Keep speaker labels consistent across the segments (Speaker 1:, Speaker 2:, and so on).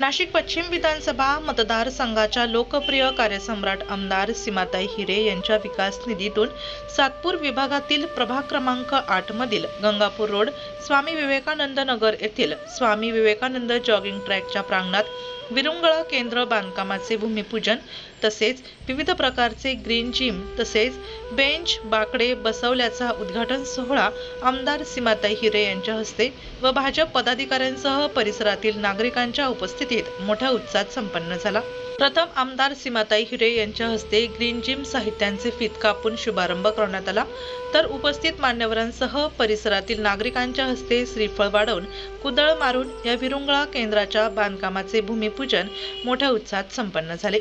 Speaker 1: नाशिक पश्चिम विधानसभा मतदारसंघाच्या लोकप्रिय कार्यसम्राट आमदार सीमाताई हिरे यांच्या विकास निधीतून सातपूर विभागातील प्रभाग क्रमांक आठमधील गंगापूर रोड स्वामी विवेकानंद नगर येथील स्वामी विवेकानंद जॉगिंग ट्रॅकच्या प्रांगणात विरुंगळा केंद्र बांधकामाचे भूमिपूजन तसेच विविध प्रकारचे ग्रीन जिम तसेच बेंच बाकडे बसवल्याचा उद्घाटन सोहळा आमदार सीमाताई हिरे यांच्या हस्ते व भाजप पदाधिकाऱ्यांसह परिसरातील नागरिकांच्या उपस्थितीत मोठ्या उत्साहात संपन्न झाला. प्रथम आमदार सीमाताई हिरे यांच्या हस्ते ग्रीन जिम साहित्यांचे फीत कापून शुभारंभ करण्यात आला. तर उपस्थित मान्यवरांसह परिसरातील नागरिकांच्या हस्ते श्रीफळ वाढवून कुदळ मारून या विरुंगळा केंद्राच्या बांधकामाचे भूमिपूजन मोठ्या उत्साहात संपन्न झाले.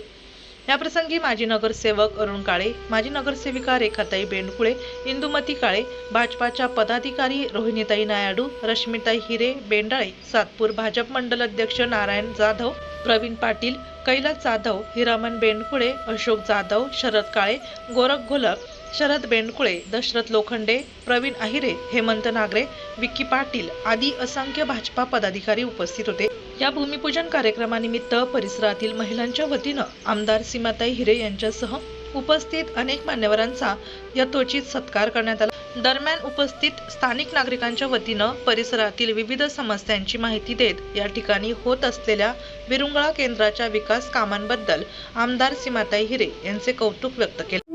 Speaker 1: याप्रसंगी माजी नगरसेवक अरुण काळे माजी नगरसेविका रेखाताई बेंडकुळे इंदुमती काळे भाजपाच्या पदाधिकारी रोहिणीताई नायडू रश्मिताई हिरे बेंडाळे सातपूर भाजप मंडल अध्यक्ष नारायण जाधव प्रवीण पाटील कैलास जाधव हिरामन बेंडकुळे अशोक जाधव शरद काळे गोरख घोलक शरद बेंडकुळे दशरथ लोखंडे प्रवीण अहिरे हेमंत नागरे विक्की पाटील आदी असंख्य भाजपा पदाधिकारी उपस्थित होते. या भूमिपूजन कार्यक्रमानिमित्त परिसरातील महिलांच्या वतीनं आमदार सीमाताई हिरे यांच्यासह उपस्थित अनेक मान्यवरांचा यथोचित सत्कार करण्यात आला. दरम्यान उपस्थित स्थानिक नागरिकांच्या वतीनं परिसरातील विविध समस्यांची माहिती देत या ठिकाणी होत असलेल्या विरुंगळा केंद्राच्या विकास कामांबद्दल आमदार सीमाताई हिरे यांचे कौतुक व्यक्त केले.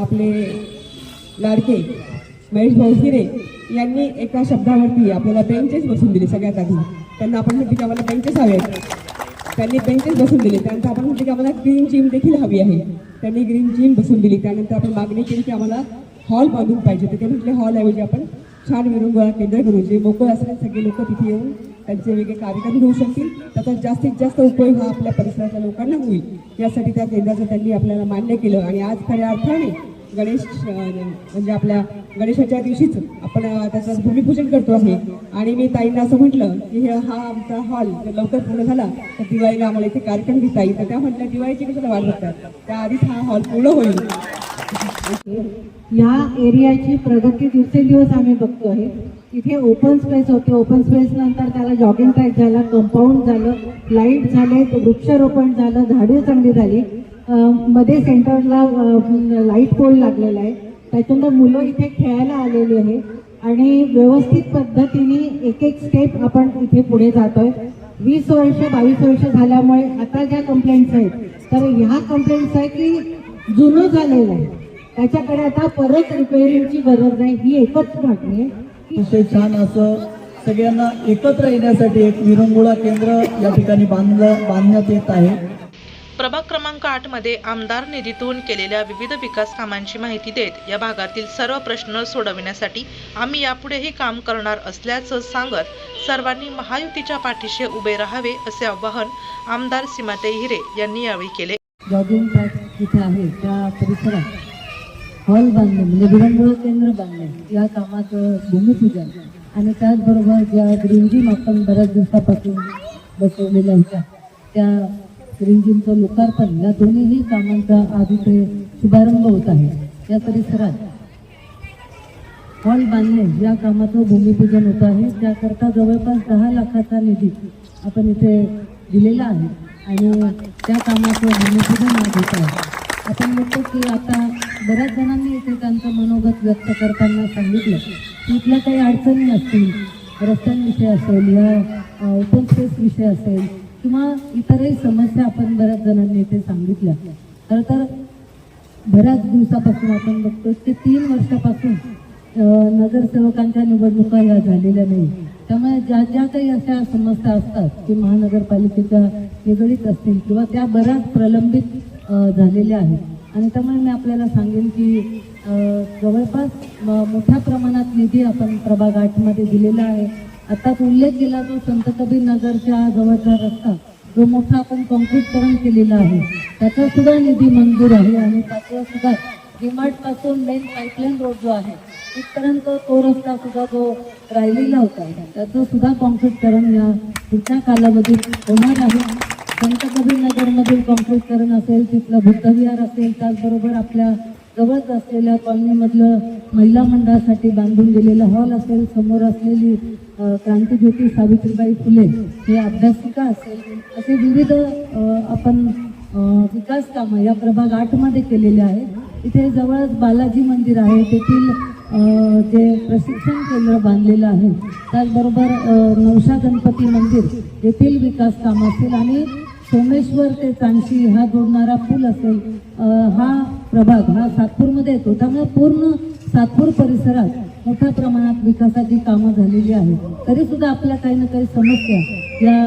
Speaker 2: आपले लाडके महेश भाऊ यांनी एका शब्दावरती आपल्याला बेंचेस बसून दिले सगळ्यात आधी. त्यांना आपण म्हटलं की आम्हाला बेंचेस आहेत. त्यांनी बेंचेस बसून दिले. त्यानंतर आपण म्हटलं की आम्हाला ग्रीन जिम देखील हवी आहे. त्यांनी ग्रीन जिम बसून दिली. त्यानंतर आपण मागणी केली की आम्हाला हॉल बांधून पाहिजे तर ते म्हटले हॉल ऐवजी आपण छान विरंगुळा केंद्र करू. जे मोकळ असले सगळे लोक तिथे येऊन त्यांचे वेगळे कार्यक्रम घेऊ शकतील. त्याचा जास्तीत जास्त उपयोग हा आपल्या परिसराच्या लोकांना होईल. यासाठी त्या केंद्राचं त्यांनी आपल्याला मान्य केलं आणि आज खऱ्या अर्थाने गणेश म्हणजे आपल्या गणेशाच्या दिवशीच आपण त्याचं भूमिपूजन करतो आहे आणि मी ताईंना असं म्हटलं की हे हा आमचा हॉल जर लवकर पूर्ण झाला तर दिवाळीला आम्हाला इथे कार्यक्रम घेता येईल. तर त्या म्हटल्या दिवाळीची कशाला वाट बघतात? त्याआधीच हा हॉल पूर्ण होईल.
Speaker 3: या एरियाची प्रगती दिवसेंदिवस आम्ही बघतो आहे. इथे ओपन स्पेस होते. ओपन स्पेस नंतर त्याला जॉगिंग ट्रॅक झाला कंपाऊंड झालं लाइट झाले वृक्षारोपण झालं झाडे चांगली झाली. मध्ये सेंटरला लाइट पोल लागलेला आहे. त्याच्यानंतर मुलं इथे खेळायला आलेली आहे. आणि व्यवस्थित पद्धतीने एक एक स्टेप आपण इथे पुढे जातोय. वीस वर्ष बावीस वर्ष झाल्यामुळे आता ज्या कंप्लेंट्स आहेत तर ह्या कंप्लेंट्स आहे की जुनं झालेलं आहे. त्याच्याकडे आता परत रिपेअरिंगची गरज नाही. ही एकच मागणी आहे.
Speaker 4: अतिशय छान असं सगळ्यांना एकत्र येण्यासाठी एक विरंगुळा केंद्र या ठिकाणी बांधलं बांधण्यात येत आहे.
Speaker 1: प्रभाग क्रमांक आठमध्ये आमदार निधीतून केलेल्या विविध विकास कामांची माहिती देत या भागातील सर्व प्रश्न सोडविण्यासाठी आम्ही यापुढेही काम करणार असल्याचं सांगत सर्वांनी महायुतीच्या पाठीशी उभे राहावे असे आवाहन आमदार सीमाते हिरे यांनी यावेळी केले.
Speaker 3: जॉगिंग ट्रॅक जिथे आहे त्या परिसरात हॉल बांधणे म्हणजे विरंगुळ केंद्र बांधणे या कामाचं भूमिपूजन आणि त्याचबरोबर ज्या ग्रीन जिम आपण बऱ्याच दिवसापासून बसवलेल्या होत्या त्या ग्रीन लोकार्पण या दोन्हीही कामांचा आज इथे शुभारंभ होत आहे. या परिसरात हॉल बांधणे या कामाचं भूमिपूजन होत आहे. त्याकरता जवळपास दहा लाखाचा निधी आपण इथे दिलेला आहे आणि त्या कामाचं भूमिपूजन आज होत आहे. आपण म्हणतो की आता बऱ्याच जणांनी इथे त्यांचं मनोगत व्यक्त करताना सांगितलं. की इथल्या काही अडचणी असतील रस्त्यांविषयी असेल या ओपन स्पेस विषय असेल किंवा इतरही समस्या आपण बऱ्याच जणांनी इथे सांगितल्या. खरं तर बऱ्याच दिवसापासून आपण बघतो की तीन वर्षापासून नगरसेवकांच्या निवडणुका या झालेल्या नाही. त्यामुळे ज्या ज्या काही अशा समस्या असतात की महानगरपालिकेच्या निगडीत असतील किंवा त्या बऱ्याच प्रलंबित झालेल्या आहेत. आणि त्यामुळे मी आपल्याला सांगेन की जवळपास म- मोठ्या प्रमाणात निधी आपण प्रभाग आठमध्ये दिलेला आहे. आता उल्लेख केला जो संत कबीर नगरच्या जवळचा रस्ता जो मोठा आपण कॉन्क्रीटकरण केलेला आहे. त्याचा सुद्धा निधी मंजूर आहे आणि त्याचा सुद्धा डिमार्टपासून मेन पाईपलाईन रोड जो आहे तिथपर्यंत तो रस्ता सुद्धा जो राहिलेला होता त्याचं सुद्धा कॉन्क्रीटकरण या पुढच्या कालावधीत होणार आहे. संत कबीर नगरमधील कॉन्क्रीटकरण असेल तिथलं बुद्धविहार असेल त्याचबरोबर आपल्या जवळच असलेल्या कॉलनीमधलं महिला मंडळासाठी बांधून दिलेलं हॉल असेल समोर असलेली क्रांतीज्योती सावित्रीबाई फुले हे अभ्यासिका असेल. असे विविध आपण विकास कामं या प्रभाग आठमध्ये केलेले आहेत. इथे जवळच बालाजी मंदिर आहे. तेथील जे प्रशिक्षण केंद्र बांधलेलं आहे त्याचबरोबर नवशा गणपती मंदिर येथील विकास काम असेल आणि सोमेश्वर ते चांशी हा जोडणारा पूल असेल. हा प्रभाग हा सातपूरमध्ये येतो. त्यामुळे पूर्ण सातपूर परिसरात मोठ्या प्रमाणात विकासाची कामं झालेली आहेत. तरी सुद्धा आपल्या काही ना काही समस्या या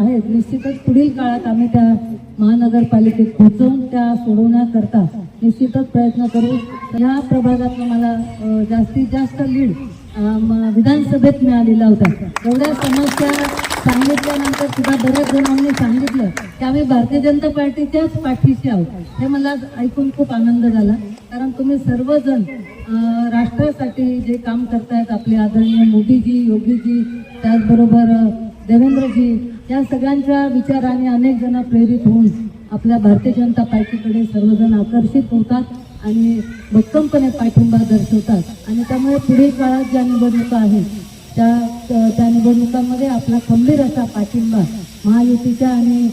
Speaker 3: आहेत. निश्चितच पुढील काळात आम्ही त्या महानगरपालिकेत पोहोचवून त्या सोडवण्याकरता निश्चितच प्रयत्न करू. या प्रभागात मला जास्तीत जास्त लीड विधानसभेत मिळालेला होता. एवढ्या समस्या सांगितल्यानंतर सुद्धा बऱ्याच जणांनी सांगितलं की आम्ही भारतीय जनता पार्टीच्याच पाठीशी आहोत. हे मला ऐकून खूप आनंद झाला. कारण तुम्ही सर्वजण राष्ट्रासाठी जे काम करतायत आपले आदरणीय मोदीजी योगीजी त्याचबरोबर देवेंद्रजी या सगळ्यांच्या विचाराने अनेक जण प्रेरित होऊन आपल्या भारतीय जनता पार्टीकडे सर्वजण आकर्षित होतात आणि भक्कमपणे पाठिंबा दर्शवतात. आणि त्यामुळे पुढील काळात ज्या निवडणुका आहेत त्या त्या निवडणुकांमध्ये आपला खंबीर असा पाठिंबा महायुतीच्या आणि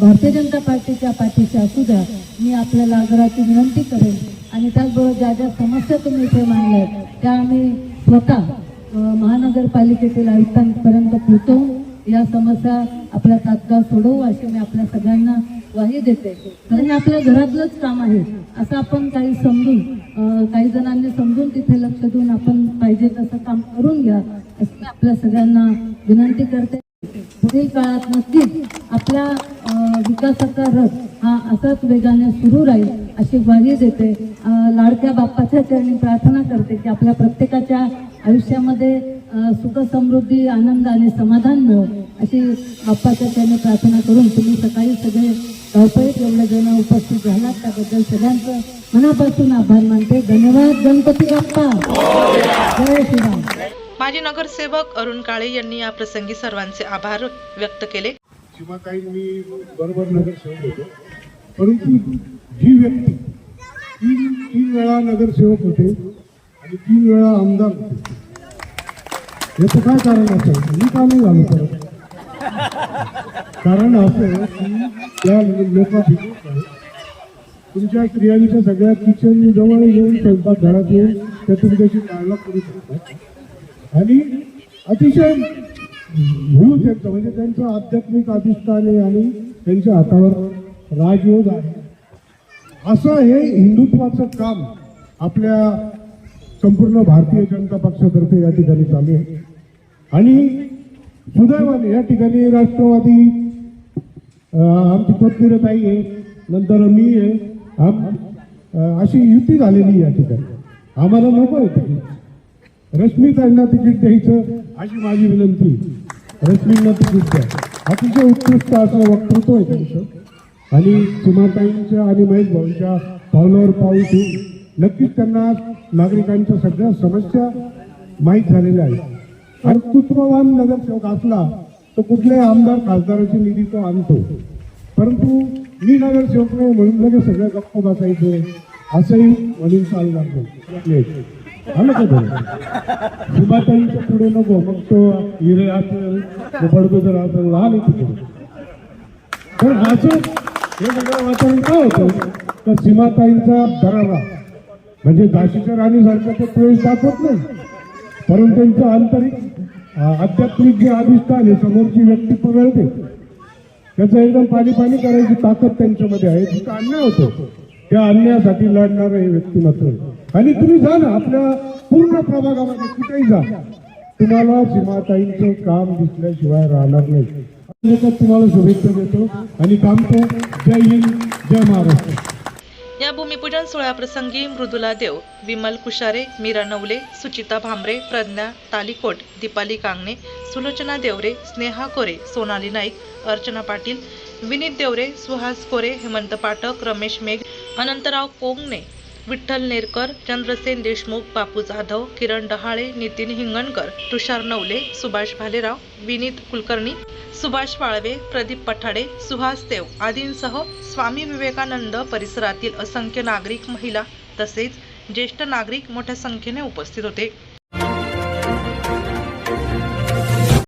Speaker 3: भारतीय जनता पार्टीच्या पाठीशी असू द्या मी आपल्याला आग्रहाची विनंती करेन. आणि त्याचबरोबर ज्या ज्या समस्या तुम्ही इथे मांडल्या आहेत, त्या आम्ही स्वतः महानगरपालिकेतील आयुक्तांपर्यंत पोहोचवून या समस्या आपल्या तात्काळ सोडवू अशी मी आपल्या सगळ्यांना ग्वाही देते. कारण हे आपल्या घरातलंच काम आहे. असं आपण काही समजून काही जणांनी समजून तिथे लक्ष देऊन आपण पाहिजे तसं काम करून घ्या असं मी आपल्या सगळ्यांना विनंती करते. पुढील काळात नक्कीच आपल्या विकासाचा रथ हा असाच वेगाने सुरू राहील. अशी ग्वाही देते लाडक्या बाप्पाच्या चरणी प्रार्थना करते की आपल्या प्रत्येकाच्या आयुष्यामध्ये सुख समृद्धी आनंद आणि समाधान मिळो. अशी बाप्पाच्या चरणी प्रार्थना करून तुम्ही सकाळी सगळे धावपळीत एवढे जण उपस्थित झालात. त्याबद्दल सगळ्यांचं मनापासून आभार मानते. धन्यवाद गणपती बाप्पा! जय श्रीराम!
Speaker 1: माजी नगरसेवक अरुण काळे यांनी या प्रसंगी सर्वांचे आभार व्यक्त केले.
Speaker 5: सीमाताई मी बरोबर नगरसेवक होतो. परंतु ही व्यक्ती तीन तीन वेळा नगरसेवक होते आणि तीन वेळा आमदार होते. याचं काय कारण असेल? मी का नाही झालो परत? कारण असं की त्या लोक तुमच्या स्त्रियांच्या सगळ्या किचन जवळ येऊन स्वयंपाक घरात येऊन त्या तुम्ही त्याची डायलॉग करू शकता आणि अतिशय भूल त्यांचं म्हणजे त्यांचं आध्यात्मिक अधिष्ठान आहे आणि त्यांच्या हातावर राजयोग आहे. असं हे हिंदुत्वाचं काम आपल्या संपूर्ण भारतीय जनता पक्षातर्फे या ठिकाणी चालू आहे. आणि सुदैवाने या ठिकाणी राष्ट्रवादी आमची आमची पत्नीरताई आहे नंतर मी आहे. आम अशी युती झालेली या ठिकाणी. आम्हाला नको आहे तिकीट. रश्मीताईंना तिकीट द्यायचं अशी माझी विनंती. रश्मींना तिकीट द्या. अतिशय उत्कृष्ट असं वक्तृत्व आहे त्यांचं. आणि सीमाताईंच्या आणि महेश भाऊंच्या पावलावर पाऊल ठेवून नक्कीच त्यांना नागरिकांच्या सगळ्या समस्या माहीत झालेल्या आहेत. आणि नगरसेवक असला तर कुठल्याही आमदार खासदाराची निधी तो आणतो. परंतु मी नगरसेवक नाही म्हणून लगेच सगळं गप्प बसायचं. असंही म्हणून चालणार नाही आलं का बरं? सीमाताईंच्या पुढे नको. मग तो हिरे असेल बडगोदर असेल लहान तर असं हे सगळं वातावरण काय होतं तर सीमाताईंचा दरारा म्हणजे झाशीच्या राणीसारखं ते प्रवेश दाखवत नाही. परंतु त्यांचं आंतरिक आध्यात्मिक जे अधिष्ठान आहे समोरची व्यक्ती पगळते त्याचं एकदम पाणी पाणी करायची ताकद त्यांच्यामध्ये आहे. जिथं अन्याय होतो. त्या अन्यायासाठी लढणारं हे व्यक्तिमत्व आणि तुम्ही जा ना आपल्या पूर्ण प्रभागामध्ये कुठेही जा तुम्हाला सीमाताईंचं काम दिसल्याशिवाय राहणार नाही. तुम्हाला शुभेच्छा देतो आणि जय हिंद जय महाराष्ट्र.
Speaker 1: या भूमिपूजन सोहळ्याप्रसंगी मृदुला देव विमल कुशारे मीरा नवले सुचिता भांबरे प्रज्ञा तालिकोट दीपाली कांगणे सुलोचना देवरे स्नेहा कोरे सोनाली नाईक अर्चना पाटील विनीत देवरे सुहास कोरे हेमंत पाठक रमेश मेघ अनंतराव कोंगणे विठ्ठल नेरकर चंद्रसेन देशमुख बापू जाधव किरण डहाळे नितीन हिंगणकर तुषार नवले सुभाष भालेराव विनीत कुलकर्णी सुभाष वाळवे प्रदीप पठाडे सुहास देव आदींसह स्वामी विवेकानंद परिसरातील असंख्य नागरिक महिला तसेच ज्येष्ठ नागरिक मोठ्या संख्येने उपस्थित होते.